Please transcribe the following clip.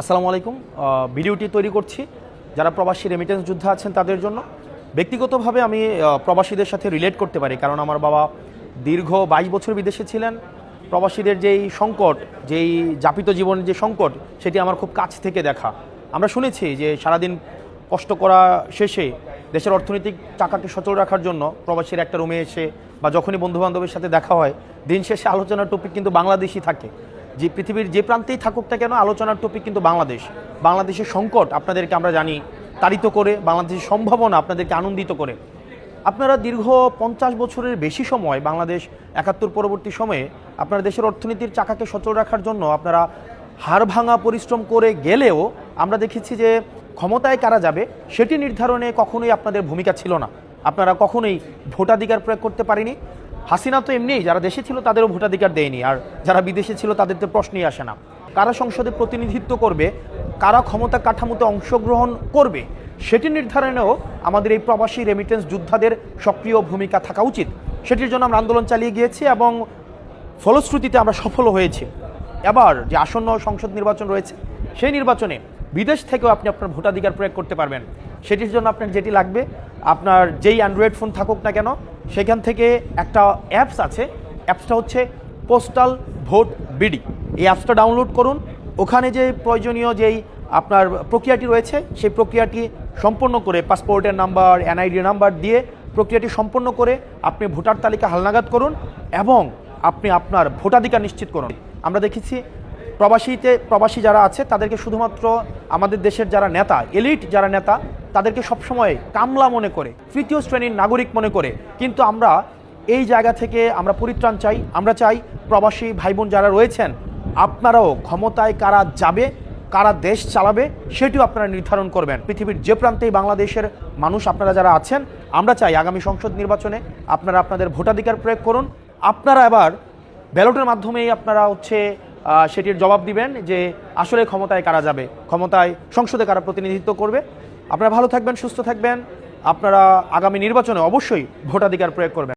আসসালামু আলাইকুম। ভিডিওটি তৈরি করছি যারা প্রবাসী রেমিটেন্স যোদ্ধা আছেন তাদের জন্য। ব্যক্তিগতভাবে আমি প্রবাসীদের সাথে রিলেট করতে পারি, কারণ আমার বাবা দীর্ঘ বাইশ বছর বিদেশে ছিলেন। প্রবাসীদের যেই সংকট, যেই যাপিত জীবনের যে সংকট, সেটি আমার খুব কাছ থেকে দেখা। আমরা শুনেছি যে সারাদিন কষ্ট করা শেষে দেশের অর্থনৈতিক টাকাকে সচল রাখার জন্য প্রবাসীর একটা রুমে এসে বা যখনই বন্ধুবান্ধবের সাথে দেখা হয়, দিন শেষে আলোচনার টপিক কিন্তু বাংলাদেশই থাকে। যে পৃথিবীর যে প্রান্তেই থাকুক না কেন আলোচনার টপিক কিন্তু বাংলাদেশ। বাংলাদেশের সংকট আপনাদেরকে আমরা জানি, তাড়িত করে, বাংলাদেশের সম্ভাবনা আপনাদেরকে আনন্দিত করে। আপনারা দীর্ঘ পঞ্চাশ বছরের বেশি সময় বাংলাদেশ একাত্তর পরবর্তী সময়ে আপনারা দেশের অর্থনীতির চাকাকে সচল রাখার জন্য আপনারা হাড় ভাঙা পরিশ্রম করে গেলেও আমরা দেখেছি যে ক্ষমতায় কারা যাবে, সেটি নির্ধারণে কখনোই আপনাদের ভূমিকা ছিল না। আপনারা কখনোই ভোটাধিকার প্রয়োগ করতে পারেনি। হাসিনা তো এমনিই, যারা দেশে ছিল তাদেরও ভোটাধিকার দেয়নি, আর যারা বিদেশে ছিল তাদের তো প্রশ্নই আসে না। কারা সংসদে প্রতিনিধিত্ব করবে, কারা ক্ষমতা কাঠামোতে অংশগ্রহণ করবে, সেটি নির্ধারণেও আমাদের এই প্রবাসী রেমিটেন্স যোদ্ধাদের সক্রিয় ভূমিকা থাকা উচিত। সেটির জন্য আমরা আন্দোলন চালিয়ে গিয়েছি এবং ফলশ্রুতিতে আমরা সফল হয়েছি। এবার যে আসন্ন সংসদ নির্বাচন রয়েছে, সেই নির্বাচনে বিদেশ থেকেও আপনি আপনার ভোটাধিকার প্রয়োগ করতে পারবেন। সেটির জন্য আপনার যেটি লাগবে, আপনার যেই অ্যান্ড্রয়েড ফোন থাকুক না কেন সেখান থেকে একটা অ্যাপস আছে, অ্যাপসটা হচ্ছে পোস্টাল ভোট বিডি। এই অ্যাপসটা ডাউনলোড করুন। ওখানে যে প্রয়োজনীয় যেই আপনার প্রক্রিয়াটি রয়েছে, সেই প্রক্রিয়াটি সম্পন্ন করে পাসপোর্টের নাম্বার, এনআইডি নাম্বার দিয়ে প্রক্রিয়াটি সম্পন্ন করে আপনি ভোটার তালিকা হালনাগাদ করুন এবং আপনি আপনার ভোটাধিকার নিশ্চিত করুন। আমরা দেখেছি প্রবাসীতে, প্রবাসী যারা আছে, তাদেরকে শুধুমাত্র আমাদের দেশের যারা নেতা, এলিট যারা নেতা তাদেরকে সবসময় কামলা মনে করে, তৃতীয় শ্রেণির নাগরিক মনে করে। কিন্তু আমরা এই জায়গা থেকে আমরা পরিত্রাণ চাই, আমরা চাই প্রবাসী ভাই বোন যারা রয়েছেন, আপনারাও ক্ষমতায় কারা যাবে, কারা দেশ চালাবে, সেটিও আপনারা নির্ধারণ করবেন। পৃথিবীর যে প্রান্তেই বাংলাদেশের মানুষ আপনারা যারা আছেন, আমরা চাই আগামী সংসদ নির্বাচনে আপনারা আপনাদের ভোটাধিকার প্রয়োগ করুন। আপনারা এবার ব্যালটের মাধ্যমেই আপনারা হচ্ছে সেটির জবাব দিবেন যে আসলে ক্ষমতায় কারা যাবে, ক্ষমতায় সংসদে কারা প্রতিনিধিত্ব করবে। আপনারা ভালো থাকবেন সুস্থ থাকবেন। আপনারা আগামী নির্বাচনে অবশ্যই ভোটাধিকার প্রয়োগ করবেন।